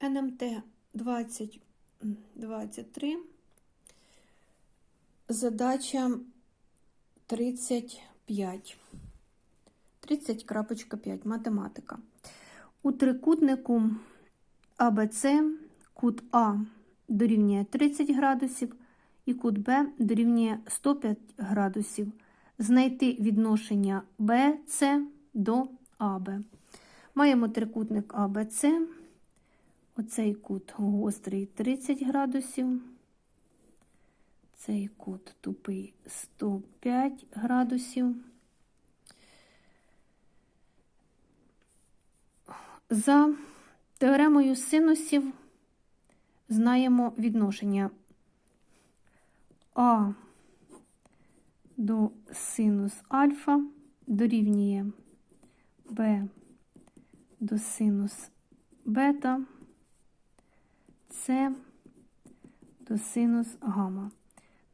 НМТ 2023. Задача 35. 30.5. Математика. У трикутнику АБЦ кут А дорівнює 30 градусів і кут Б дорівнює 105 градусів. Знайти відношення БЦ до АБ. Маємо трикутник АБЦ. Оцей кут гострий 30 градусів. Цей кут тупий 105 градусів. За теоремою синусів знаємо відношення А до синус альфа дорівнює Б до синус бета, С до синус гамма.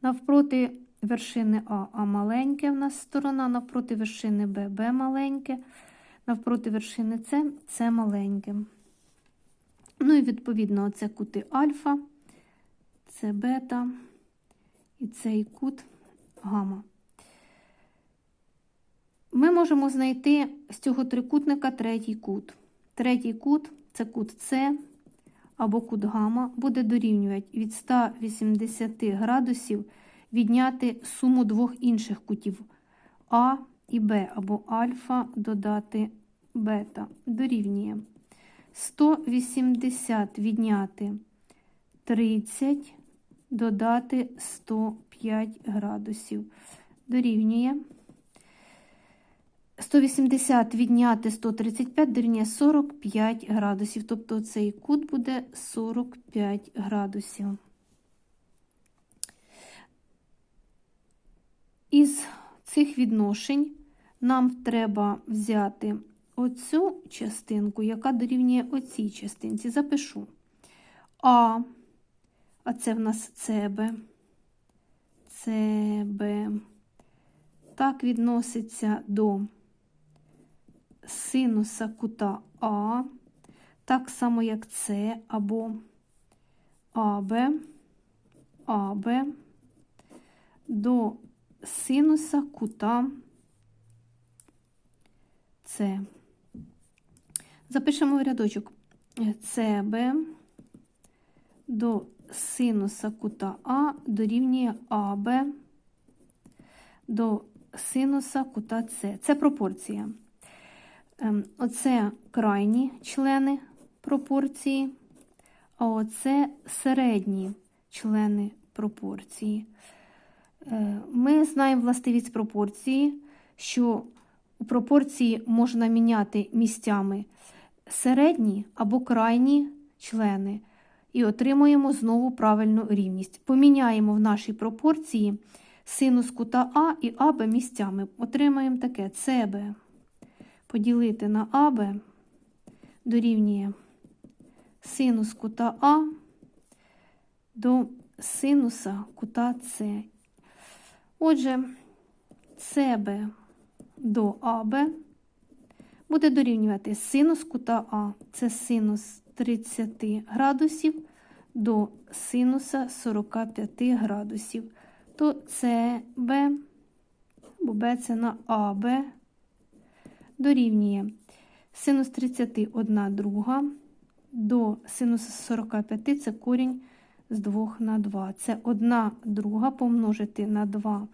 Навпроти вершини А А маленьке в нас сторона, навпроти вершини Б Б маленьке, навпроти вершини С С маленьке. Ну і відповідно оце кути альфа, це бета і цей кут гамма. Ми можемо знайти з цього трикутника третій кут. Третій кут це кут С або кут гамма, буде дорівнювати від 180 градусів відняти суму двох інших кутів А і Б, або альфа додати бета. Дорівнює 180 відняти 30, додати 105 градусів. Дорівнює 180 відняти 135 дорівнює 45 градусів. Тобто цей кут буде 45 градусів. Із цих відношень нам треба взяти оцю частинку, яка дорівнює оцій частинці. Запишу А, а це в нас ЦБ, ЦБ. Так відноситься до синуса кута А, так само, як С або АБ, АБ до синуса кута С. Запишемо в рядочок СБ до синуса кута А дорівнює АБ до синуса кута С. Це пропорція. Оце крайні члени пропорції, а оце середні члени пропорції. Ми знаємо властивість пропорції, що у пропорції можна міняти місцями середні або крайні члени, і отримуємо знову правильну рівність. Поміняємо в нашій пропорції синус кута А і АБ місцями. Отримаємо таке СБ. Поділити на АБ дорівнює синус кута А до синуса кута С. Отже, СБ до АБ буде дорівнювати синус кута А. Це синус 30 градусів до синуса 45 градусів. То СБ, бо Б це на АБ дорівнює синус 31 друга до синуса 45 це корінь з 2 на 2. Це 1 друга помножити на 2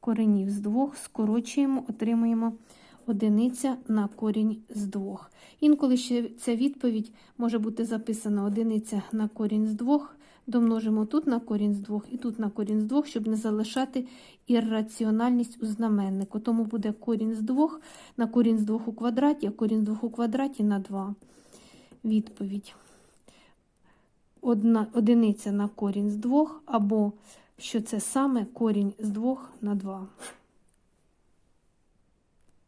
коренів з 2, скорочуємо, отримуємо одиниця на корінь з 2. Інколи ще ця відповідь може бути записана одиниця на корінь з 2, домножимо тут на корінь з 2 і тут на корінь з 2, щоб не залишати ірраціональність у знаменнику. Тому буде корінь з 2 на корінь з 2 у квадраті, а корінь з 2 у квадраті на 2. Відповідь. Одна, одиниця на корінь з 2, або що це саме корінь з 2 на 2.